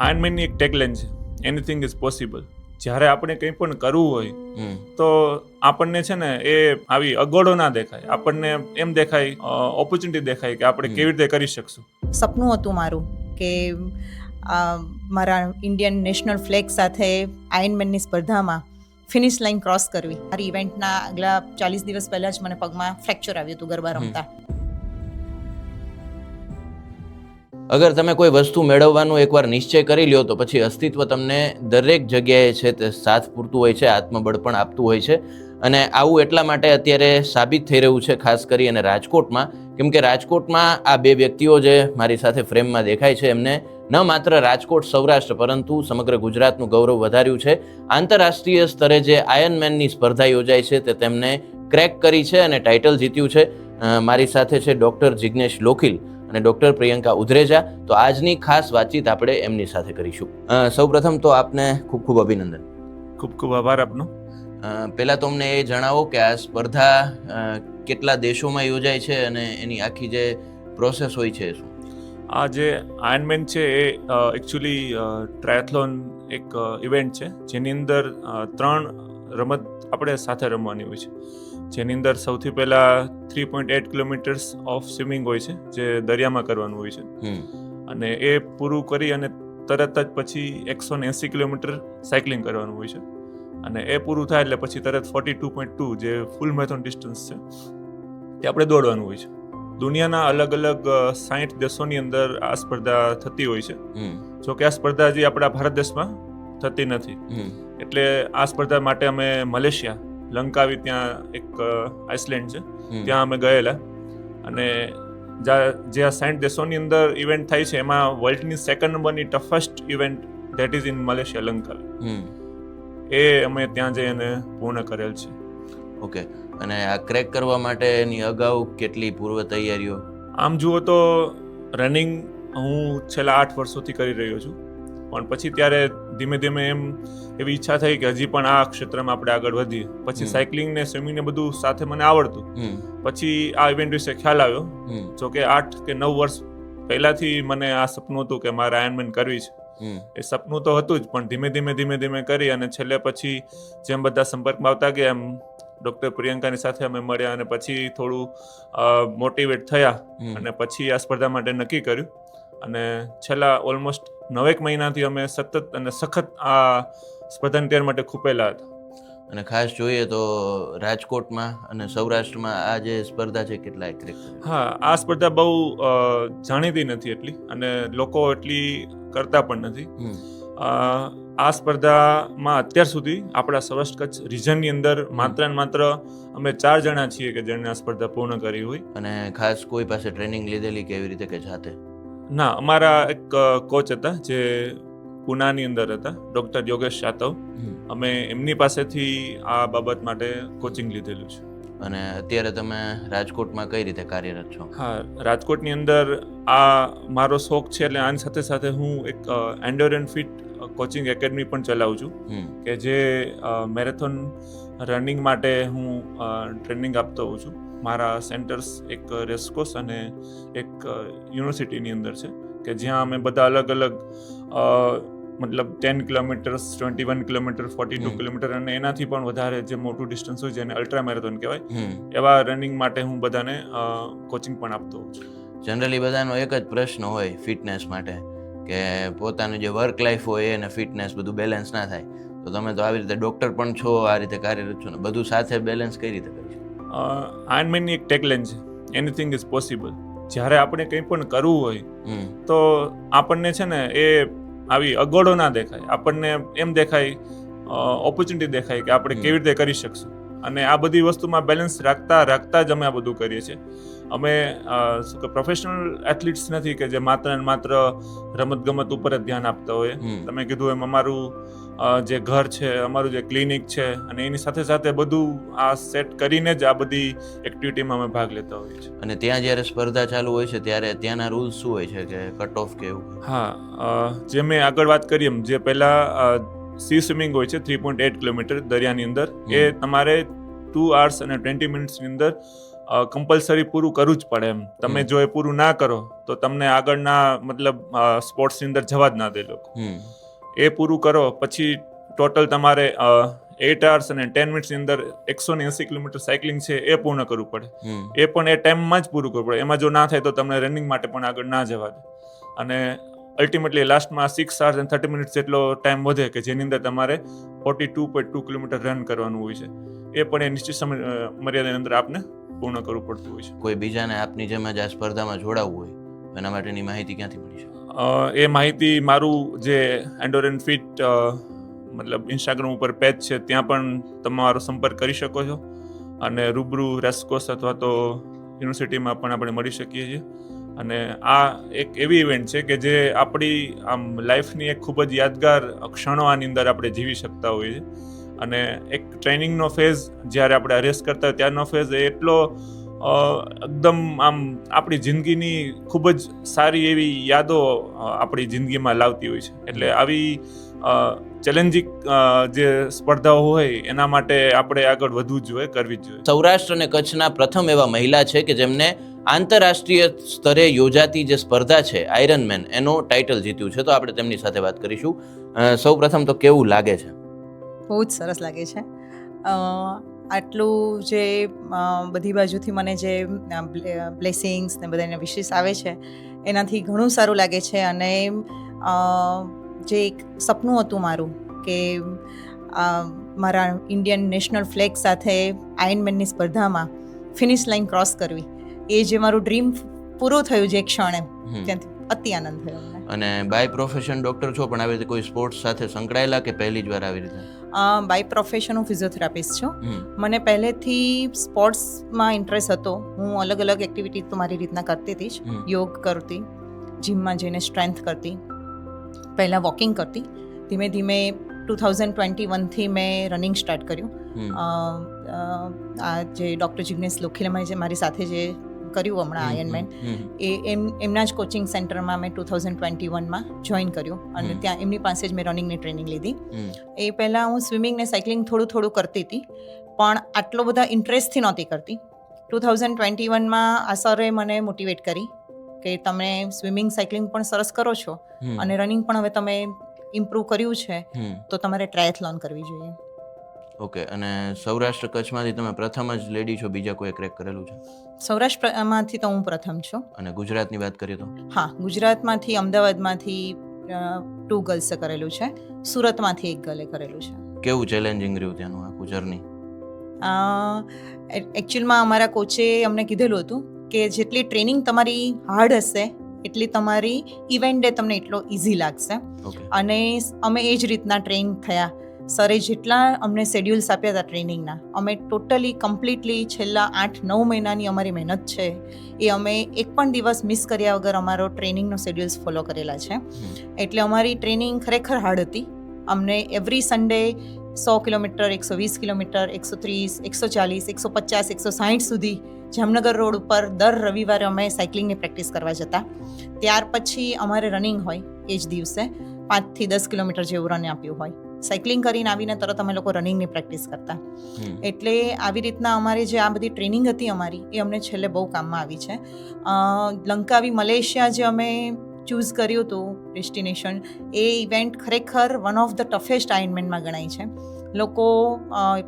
આયનમેનની એક ટેગલાઇન છે anything is possible જ્યારે આપણે કંઈ પણ કરવું હોય તો આપણને છે ને એ આવી અગવડો ના દેખાય. આપણને એમ દેખાય ઓપોર્ચ્યુનિટી દેખાય કે આપણે કેવી રીતે કરી શકશું. સપનું હતું મારું કે આ, મારા ઇન્ડિયન નેશનલ ફ્લેગ સાથે આયનમેનની સ્પર્ધામાં ફિનિશ લાઈન ક્રોસ કરવી. મારી ઇવેન્ટના આગલા ચાલીસ દિવસ પહેલાં જ મને પગમાં ફ્રેક્ચર આવ્યું હતું ગરબા રમતા. અગર તમે કોઈ વસ્તુ મેળવવાનું એકવાર નિશ્ચય કરી લ્યો, તો પછી અસ્તિત્વ તમને દરેક જગ્યાએ છે તે સાથ પૂરતું હોય છે, આત્મબળ પણ આપતું હોય છે. અને આવું એટલા માટે અત્યારે સાબિત થઈ રહ્યું છે, ખાસ કરી અને રાજકોટમાં, કેમ કે રાજકોટમાં આ બે વ્યક્તિઓ જે મારી સાથે ફ્રેમમાં દેખાય છે, એમને ન માત્ર રાજકોટ સૌરાષ્ટ્ર, પરંતુ સમગ્ર ગુજરાતનું ગૌરવ વધાર્યું છે. આંતરરાષ્ટ્રીય સ્તરે જે આયર્નમેનની સ્પર્ધા યોજાય છે, તે તેમને ક્રેક કરી છે અને ટાઇટલ જીત્યું છે. મારી સાથે છે ડૉક્ટર જિજ્ઞેશ લોખિલ. અને ડૉક્ટર પ્રિયંકા ઉધરેજા તો આજની ખાસ વાતચીત આપણે એમની સાથે કરીશું. સૌપ્રથમ તો આપને ખૂબ ખૂબ અભિનંદન. ખૂબ ખૂબ આભાર આપનો. પહેલાં પહેલા તો અમને એ જણાવો કે આ સ્પર્ધા કેટલા દેશોમાં યોજાય છે અને એની આખી જે પ્રોસેસ હોય છે શું? આ જે આયર્નમેન છે એ એકચ્યુઅલી ટ્રાયથલોન એક ઇવેન્ટ છે જેની અંદર ત્રણ રમત આપણે સાથે રમવાની હોય છે. જેની અંદર સૌથી પહેલા three point eight kilometres of swimming હોય છે જે દરિયામાં કરવાનું હોય છે. અને એ પૂરું કરી અને તરત જ પછી એકસો ને એંસી કિલોમીટર સાયકલિંગ કરવાનું હોય છે. અને એ પૂરું થાય એટલે પછી તરત ફોર્ટી ટુ પોઈન્ટ ટુ જે ફૂલ મેથોન ડિસ્ટન્સ છે તે આપણે દોડવાનું હોય છે. દુનિયાના અલગ અલગ સાઠ દેશોની અંદર આ સ્પર્ધા થતી હોય છે. જોકે આ સ્પર્ધા હજી આપણા ભારત દેશમાં થતી નથી. એટલે આ સ્પર્ધા માટે અમે મલેશિયા લંકાવી ત્યાં એક આઇસલેન્ડ છે. ત્યાં અમે ગયેલા. અને જા- આ સાઠ દેશોની અંદર ઇવેન્ટ થાય છે એમાં વર્લ્ડની સેકન્ડ નંબરની toughest event that is in Malaysia Lanka. એ અમે ત્યાં જઈને પૂર્ણ કરેલ છે. ઓકે અને આ ક્રેક કરવા માટે એની અગાઉ કેટલી પૂર્વ તૈયારીઓ? આમ જુઓ તો રનિંગ હું છેલ્લા આઠ વર્ષોથી કરી રહ્યો છું. પણ પછી ત્યારે ધીમે ધીમે એમ એવી ઈચ્છા થઈ કે હજી પણ આ ક્ષેત્રમાં આપણે આગળ વધીએ. પછી સાયકલિંગ ને સ્વિમિંગ ને બધું સાથે મને આવડતું. પછી આ ઇવેન્ટ વિશે ખ્યાલ આવ્યો. જો કે આઠ કે નવ વર્ષ પહેલાથી મને આ સપનું હતું કે મારે આયનમેન કરવી છે. એ સપનું તો હતું જ પણ ધીમે ધીમે ધીમે ધીમે કરી અને છેલ્લે પછી જેમ બધા સંપર્કમાં આવતા ગયા એમ ડોક્ટર પ્રિયંકાની સાથે અમે મળ્યા અને પછી થોડું મોટિવેટ થયા અને પછી આ સ્પર્ધા માટે નક્કી કર્યું. અને છેલ્લા ઓલમોસ્ટ નવેક મહિનાથી અમે સતત અને સખત આ સ્પર્ધાની તૈયાર માટે ખૂપેલા હતા. અને ખાસ જોઈએ તો રાજકોટમાં અને સૌરાષ્ટ્રમાં આ જે સ્પર્ધા છે કેટલા ક્રેક? હા આ સ્પર્ધા બહુ જાણીતી નથી એટલી અને લોકો એટલી કરતા પણ નથી. આ સ્પર્ધામાં અત્યાર સુધી આપણા સૌરાષ્ટ્ર કચ્છ રિજનની અંદર માત્ર ને માત્ર અમે ચાર જણા છીએ કે જેણે આ સ્પર્ધા પૂર્ણ કરી હોય. અને ખાસ કોઈ પાસે ટ્રેનિંગ લીધેલી કેવી રીતે કે જાતે? ના અમારા એક કોચ હતા જે પુનાની અંદર હતા ડૉક્ટર યોગેશ યાદવ અમે એમની પાસેથી આ બાબત માટે કોચિંગ લીધેલું છે. અને અત્યારે તમે રાજકોટમાં કઈ રીતે કાર્યરત છો? હા રાજકોટની અંદર આ મારો શોખ છે એટલે આની સાથે સાથે હું એક endure and fit coaching academy પણ ચલાવું છું. કે જે મેરેથોન રનિંગ માટે હું ટ્રેનિંગ આપતો હોઉં છું. મારા સેન્ટર્સ એક રેસકોસ અને એક યુનિવર્સિટીની અંદર છે કે જ્યાં અમે બધા અલગ અલગ મતલબ ten kilometres twenty one kilometre forty two kilometre અને એનાથી પણ વધારે જે મોટું ડિસ્ટન્સ હોય જેને અલ્ટ્રા મેરેથોન કહેવાય એવા રનિંગ માટે હું બધાને કોચિંગ પણ આપતો હોઉં છું. જનરલી બધાનો એક જ પ્રશ્ન હોય ફિટનેસ માટે કે પોતાનું જે વર્ક લાઈફ હોય અને ફિટનેસ બધું બેલેન્સ ના થાય. તો તમે તો આવી રીતે ડૉક્ટર પણ છો આ રીતે કાર્યરત છો ને બધું સાથે બેલેન્સ કઈ રીતે કરી આયનમેનની એક ટેગલાઇન છે એનીથિંગ ઇઝ પોસિબલ જ્યારે આપણે કંઈ પણ કરવું હોય તો આપણને છે ને એ આવી અગવડો ના દેખાય. આપણને એમ દેખાય ઓપોર્ચ્યુનિટી દેખાય કે આપણે કેવી રીતે કરી શકશું. અને આ બધી વસ્તુમાં બેલેન્સ રાખતા રાખતા જ અમે આ બધું કરીએ છીએ. અમે શું કે પ્રોફેશનલ એથ્લીટ્સ નથી કે જે માત્ર ને માત્ર રમત ગમત ઉપર જ ધ્યાન આપતા હોય. તમે કીધું એમ અમારું જે ઘર છે અમારું જે ક્લિનિક છે અને એની સાથે સાથે બધું આ સેટ કરીને જ આ બધી એક્ટિવિટીમાં અમે ભાગ લેતા હોઈએ છીએ. અને ત્યાં જ્યારે સ્પર્ધા ચાલુ હોય છે ત્યારે ત્યાંના રૂલ્સ શું હોય છે કે કટ ઓફ કે એવું? હા જે મેં આગળ વાત કરી એમ જે પહેલા સી સ્વિમિંગ હોય છે થ્રી પોઈન્ટ એટ કિલોમીટર દરિયાની અંદર. એ તમારે ટુ આવર્સ અને ટ્વેન્ટી મિનિટ્સની અંદર કમ્પલસરી પૂરું કરવું જ પડે એમ. તમે જો એ પૂરું ના કરો તો તમને આગળના મતલબ સ્પોર્ટ્સની અંદર જવા જ ના દે લોકો. એ પૂરું કરો પછી ટોટલ તમારે એટ અવર્સ અને ટેન મિનિટ્સની અંદર એકસો ને એંસી કિલોમીટર સાયકલિંગ છે એ પૂર્ણ કરવું પડે. એ પણ એ ટાઈમમાં જ પૂરું કરવું પડે. એમાં જો ના થાય તો તમને રનિંગ માટે પણ આગળ ના જવા દે. અને અલ્ટિમેટલી લાસ્ટમાં six hours and thirty minutes જેટલો ટાઈમ વધે કે જેની અંદર તમારે forty two point two kilometre run કરવાનું હોય છે. એ પણ એ નિશ્ચિત સમય મર્યાદાની અંદર આપને પૂર્ણ કરવું પડતું હોય છે. કોઈ બીજાને આપની જેમ જ આ સ્પર્ધામાં જોડાવવું હોય એના માટેની માહિતી ક્યાંથી મળી શકે? એ માહિતી મારું જે એન્ડોરેન ફિટ મતલબ ઇન્સ્ટાગ્રામ ઉપર પેજ છે ત્યાં પણ તમારો સંપર્ક કરી શકો છો. અને રૂબરૂ રેસકોર્સ અથવા તો યુનિવર્સિટીમાં પણ આપણે મળી શકીએ છીએ. અને આ એક એવી ઇવેન્ટ છે કે જે આપણી આમ લાઈફની એક ખૂબ જ યાદગાર ક્ષણો આની અંદર આપણે જીવી શકતા હોઈએ છીએ. અને એક ટ્રેનિંગનો ફેઝ જ્યારે આપણે અરેસ્ટ કરતા હોય ત્યારનો ફેઝ એ એટલો એકદમ આમ આપણી જિંદગીની ખૂબ જ સારી એવી યાદો આપણી જિંદગીમાં લાવતી હોય છે. એટલે આવી ચેલેન્જિંગ જે સ્પર્ધાઓ હોય એના માટે આપણે આગળ વધવું જ જોઈએ, કરવી જ જોઈએ. સૌરાષ્ટ્ર અને કચ્છના પ્રથમ એવા મહિલા છે કે જેમને આંતરરાષ્ટ્રીય સ્તરે યોજાતી જે સ્પર્ધા છે આયરન મેન એનો ટાઇટલ જીત્યું છે, તો આપણે તેમની સાથે વાત કરીશું. સૌ પ્રથમ તો કેવું લાગે છે? બહુ જ સરસ લાગે છે. આટલું જે બધી બાજુથી મને જે બ્લેસિંગ્સ ને બધાને વિશેષ આવે છે, એનાથી ઘણું સારું લાગે છે અને જે એક સપનું હતું મારું કે મારા ઇન્ડિયન નેશનલ ફ્લેગ સાથે આયનમેનની સ્પર્ધામાં ફિનિશ લાઈન ક્રોસ કરવી. એ જે મારું ડ્રીમ પૂરું થયું જે ક્ષણે. ત્યાંથી અતિ આનંદ થયો મને અને બાય પ્રોફેશન ડોક્ટર છો પણ આવી રીતે કોઈ સ્પોર્ટ્સ સાથે સંકળાયેલા કે પહેલી જ વાર આવી રીતે? બાય પ્રોફેશન હું ફિઝિયોથેરાપિસ્ટ છું. મને પહેલેથી સ્પોર્ટ્સમાં ઇન્ટરેસ્ટ હતો. હું અલગ અલગ એક્ટિવિટી તો મારી રીતના કરતી હતી જ. યોગ કરતી જીમમાં જઈને સ્ટ્રેન્થ કરતી પહેલાં વોકિંગ કરતી. ધીમે ધીમે ટુ થાઉઝન્ડ ટ્વેન્ટી વનથી મેં રનિંગ સ્ટાર્ટ કર્યું. આ જે ડૉક્ટર જિગ્નેશ લોખીલામાં જે મારી સાથે જે કર્યું હમણાં આયનમેન એ એમ એમના જ કોચિંગ સેન્ટરમાં મેં ટુ થાઉઝન્ડ ટ્વેન્ટી વનમાં જોઈન કર્યું. અને ત્યાં એમની પાસે જ મેં રનિંગની ટ્રેનિંગ લીધી. એ પહેલાં હું સ્વિમિંગ ને સાયકલિંગ થોડું થોડું કરતી હતી. પણ આટલો બધા ઇન્ટરેસ્ટથી નહોતી કરતી. ટુ થાઉઝન્ડ ટ્વેન્ટી વનમાં આ સરે મને મોટિવેટ કરી કે તમે સ્વિમિંગ સાયકલિંગ પણ સરસ કરો છો. અને રનિંગ પણ હવે તમે ઇમ્પ્રૂવ કર્યું છે. તો તમારે ટ્રાયથલોન કરવી જોઈએ. ઓકે અને સૌરાષ્ટ્ર કચ્છમાંથી તમે પ્રથમ જ લેડી છો બીજા કોઈ ક્રેક કરેલું છે? સૌરાષ્ટ્રમાંથી તો હું પ્રથમ છું. અને ગુજરાતની વાત કરીએ તો? હા ગુજરાતમાંથી અમદાવાદમાંથી ટુ ગર્લ્સે કરેલું છે. સુરતમાંથી એક ગર્લે કરેલું છે. કેવું ચેલેન્જિંગ રહ્યું ત્યાંનું આખું જર્ની એકચ્યુઅલમાં અમારા કોચે અમને કીધેલું હતું કે જેટલી ટ્રેનિંગ તમારી હાર્ડ હશે એટલી તમારી ઇવેન્ટ ડે તમને એટલો ઇઝી લાગશે. ઓકે. અને અમે એ જ રીતના ટ્રેન થયા. સરે જેટલા અમને શેડ્યુલ્સ આપ્યા હતા ટ્રેનિંગના અમે ટોટલી કમ્પ્લીટલી છેલ્લા આઠ નવ મહિનાની અમારી મહેનત છે. એ અમે એક પણ દિવસ મિસ કર્યા વગર અમારો ટ્રેનિંગનો શેડ્યુલ્સ ફોલો કરેલા છે. એટલે અમારી ટ્રેનિંગ ખરેખર હાર્ડ હતી. અમને એવરી સન્ડે સો કિલોમીટર એકસો વીસ કિલોમીટર એકસો ત્રીસ એકસો ચાલીસ એકસો પચાસ એકસો સાહીઠ સુધી જામનગર રોડ ઉપર દર રવિવારે અમે સાયકલિંગની પ્રેક્ટિસ કરવા જતા. ત્યાર પછી અમારે રનિંગ હોય એ જ દિવસે પાંચથી દસ કિલોમીટર જેવું રન આપ્યું હોય. સાયકલિંગ કરીને આવીને તરત અમે લોકો રનિંગની પ્રેક્ટિસ કરતા. એટલે આવી રીતના અમારી જે આ બધી ટ્રેનિંગ હતી અમારી એ અમને છેલ્લે બહુ કામમાં આવી છે. લંકાવી મલેશિયા જે અમે ચૂઝ કર્યું હતું ડેસ્ટિનેશન એ ઇવેન્ટ ખરેખર વન ઓફ ધ ટફેસ્ટ આયનમેન્ટમાં ગણાય છે. લોકો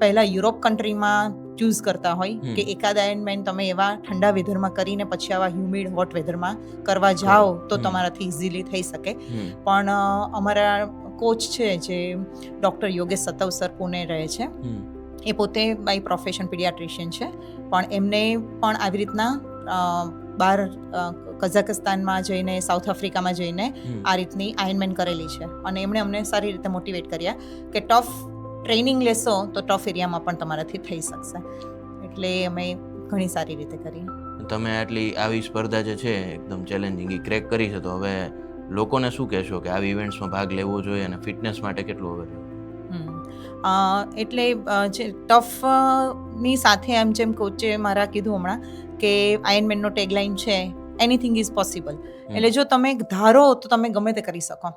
પહેલાં યુરોપ કન્ટ્રીમાં ચૂઝ કરતા હોય કે એકાદ આયનમેન તમે એવા ઠંડા વેધરમાં કરીને પછી આવા હ્યુમિડ હોટ વેધરમાં કરવા જાઓ તો તમારાથી ઇઝીલી થઈ શકે. પણ અમારા કોચ છે જે ડૉક્ટર યોગેશ સતવ સર પુણે રહે છે. એ પોતે બાય પ્રોફેશન પીડિયાટ્રિશિયન છે. પણ એમને પણ આવી રીતના બહાર કઝાકસ્તાનમાં જઈને સાઉથ આફ્રિકામાં જઈને આ રીતની આયનમેન કરેલી છે. અને એમણે અમને સારી રીતે મોટિવેટ કર્યા કે ટફ ટ્રેનિંગ લેશો તો ટફ એરિયામાં પણ તમારાથી થઈ શકશે. એટલે અમે ઘણી સારી રીતે કરી. તમે આટલી આવી સ્પર્ધા જે છે એકદમ ચેલેન્જિંગ ક્રેક કરી છે તો હવે લોકોને શું કહેશો કે આવી ઇવેન્ટ્સમાં ભાગ લેવો જોઈએ અને ફિટનેસ માટે કેટલું હવે હમ. એટલે જે ટફની સાથે એમ જેમ કોચે મારા કીધું હમણાં કે આયનમેનનો ટેગલાઇન છે એનીથિંગ ઇઝ પોસિબલ એટલે જો તમે ધારો તો તમે ગમે તે કરી શકો.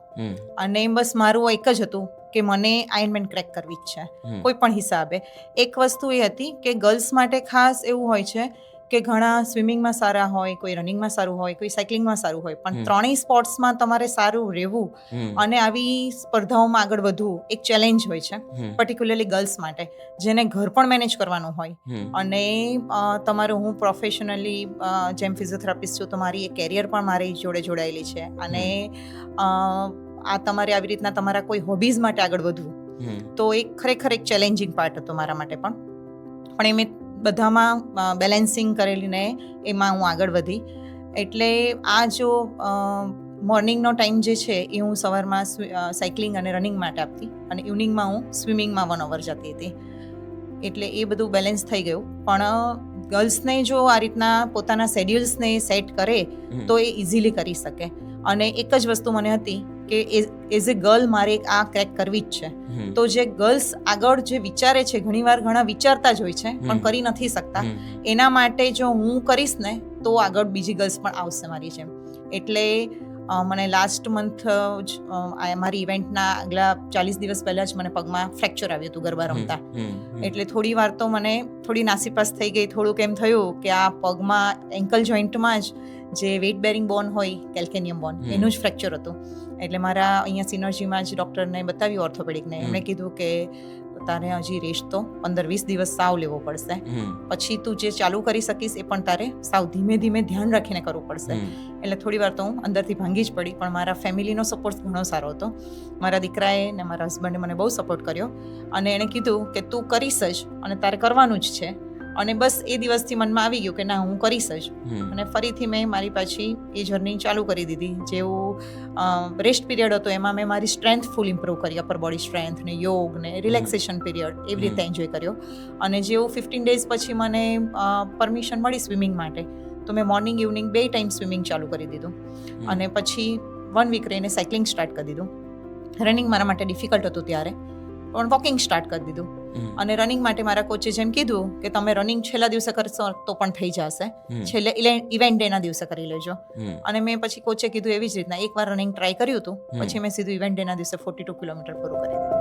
અને બસ મારું એક જ હતું કે મને આયનમેન ક્રેક કરવી જ છે કોઈ પણ હિસાબે. એક વસ્તુ એ હતી કે ગર્લ્સ માટે ખાસ એવું હોય છે કે ઘણા સ્વિમિંગમાં સારા હોય કોઈ રનિંગમાં સારું હોય કોઈ સાયકલિંગમાં સારું હોય પણ ત્રણેય સ્પોર્ટ્સમાં તમારે સારું રહેવું અને આવી સ્પર્ધાઓમાં આગળ વધવું એક ચેલેન્જ હોય છે પર્ટિક્યુલરલી ગર્લ્સ માટે જેને ઘર પણ મેનેજ કરવાનું હોય. અને તમારું હું પ્રોફેશનલી જેમ ફિઝિયોથેરાપિસ્ટ છું તો મારી એ કેરિયર પણ મારી જોડે જોડાયેલી છે. અને આ તમારે આવી રીતના તમારા કોઈ હોબીઝ માટે આગળ વધવું તો એક ખરેખર એક ચેલેન્જિંગ પાર્ટ હતો મારા માટે પણ. પણ એ મેં બધામાં બેલેન્સિંગ કરેલીને એમાં હું આગળ વધી. એટલે આ જો મોર્નિંગનો ટાઈમ જે છે એ હું સવારમાં સાયકલિંગ અને રનિંગ માટે આપતી અને ઇવનિંગમાં હું સ્વિમિંગમાં વન અવર જતી હતી. એટલે એ બધું બેલેન્સ થઈ ગયું. પણ ગર્લ્સને જો આ રીતના પોતાના શેડ્યુલ્સને સેટ કરે તો એ ઇઝીલી કરી શકે. અને એક જ વસ્તુ મને હતી કે એઝ એ ગર્લ મારે આ ક્રેક કરવી જ છે. તો જે ગર્લ્સ આગળ જે વિચારે છે ઘણીવાર ઘણા વિચારતા જ હોય છે પણ કરી નથી શકતા. એના માટે જો હું કરીશ ને તો આગળ બીજી ગર્લ્સ પણ આવશે મારી જેમ. એટલે મને લાસ્ટ મંથ જ આ મારી ઇવેન્ટના આગલા ચાલીસ દિવસ પહેલાં જ મને પગમાં ફ્રેક્ચર આવ્યું હતું ગરબા રમતા. એટલે થોડી વાર તો મને થોડી નાસીપાસ થઈ ગઈ થોડુંક એમ થયું કે આ પગમાં એન્કલ જોઈન્ટમાં જ જે વેઇટ બેરિંગ બોન હોય કેલ્કેનિયમ બોન એનું જ ફ્રેક્ચર હતું. એટલે મારા અહીંયા સિનર્જીમાં જ ડૉક્ટરને બતાવ્યું ઓર્થોપેડિકને. એમણે કીધું કે તારે હજી રેસ્ટ તો પંદર વીસ દિવસ સાવ લેવો પડશે. પછી તું જે ચાલુ કરી શકીશ એ પણ તારે સાવ ધીમે ધીમે ધ્યાન રાખીને કરવું પડશે. એટલે થોડી વાર તો હું અંદરથી ભાંગી જ પડી પણ મારા ફેમિલીનો સપોર્ટ ઘણો સારો હતો. મારા દીકરાએ ને મારા હસબન્ડે મને બહુ સપોર્ટ કર્યો. અને એણે કીધું કે તું કરીશ જ અને તારે કરવાનું જ છે. અને બસ એ દિવસથી મનમાં આવી ગયું કે ના હું કરીશ જ. અને ફરીથી મેં મારી પાછી એ જર્ની ચાલુ કરી દીધી. જેવું રેસ્ટ પીરિયડ હતો એમાં મેં મારી સ્ટ્રેન્થ ફૂલ ઇમ્પ્રૂવ કરી અપર બોડી સ્ટ્રેન્થ ને યોગ ને રિલેક્સેશન પીરિયડ એવી રીતે એન્જોય કર્યો. અને જેવું ફિફ્ટીન ડેઝ પછી મને પરમિશન મળી સ્વિમિંગ માટે તો મેં મોર્નિંગ ઇવનિંગ બે ટાઈમ સ્વિમિંગ ચાલુ કરી દીધું. અને પછી વન વીક રહીને સાયકલિંગ સ્ટાર્ટ કરી દીધું. રનિંગ મારા માટે ડિફિકલ્ટ હતું ત્યારે. પણ વોકિંગ સ્ટાર્ટ કરી દીધું. અને રનિંગ માટે મારા કોચે જેમ કીધું કે તમે રનિંગ છેલ્લા દિવસે કરશો તો પણ થઈ જશે. છેલ્લે ઇવેન્ટ ડેના દિવસે કરી લેજો. અને મેં પછી કોચે કીધું એવી જ રીતના એકવાર રનિંગ ટ્રાય કર્યું હતું. પછી મેં સીધું ઇવેન્ટ ડેના દિવસે ફોર્ટી ટુ કિલોમીટર પૂરું કરી દીધું.